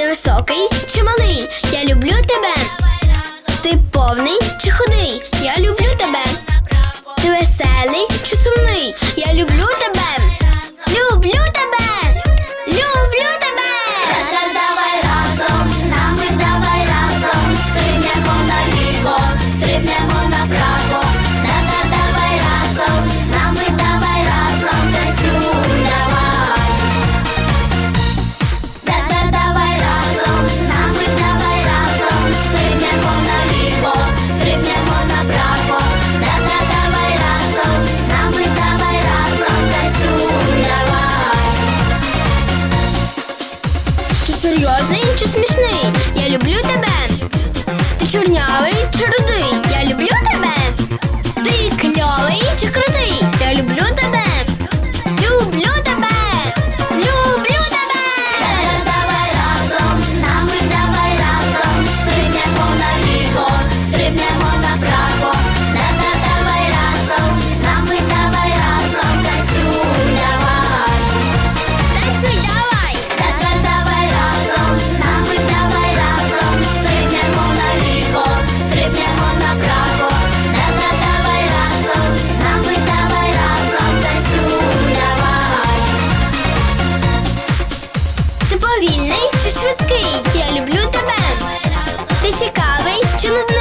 Ти високий чи малий? Я люблю тебе. Ти повний чи худий? Я люблю тебе. швидкий. Я люблю тебе. Ти цікавий чи нудний?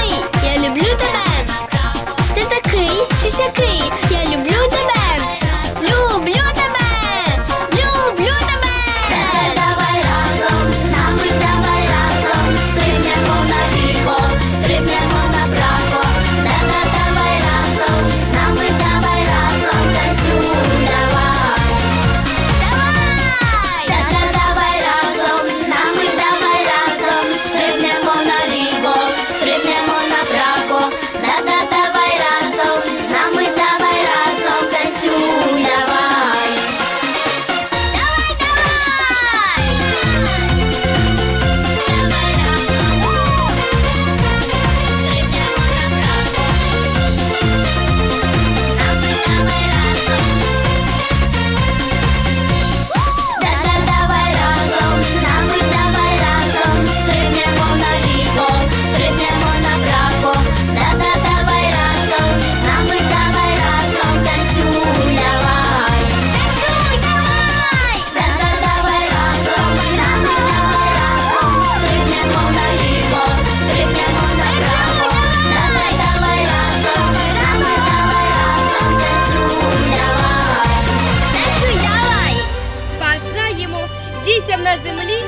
на землі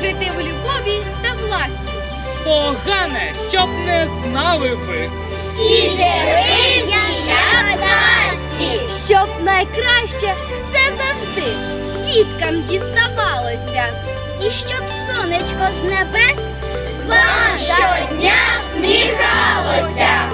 жити в любові та власті. Погане, щоб не знали ви. І жили як засті, щоб найкраще все завжди діткам діставалося. І щоб сонечко з небес вам щодня всміхалося.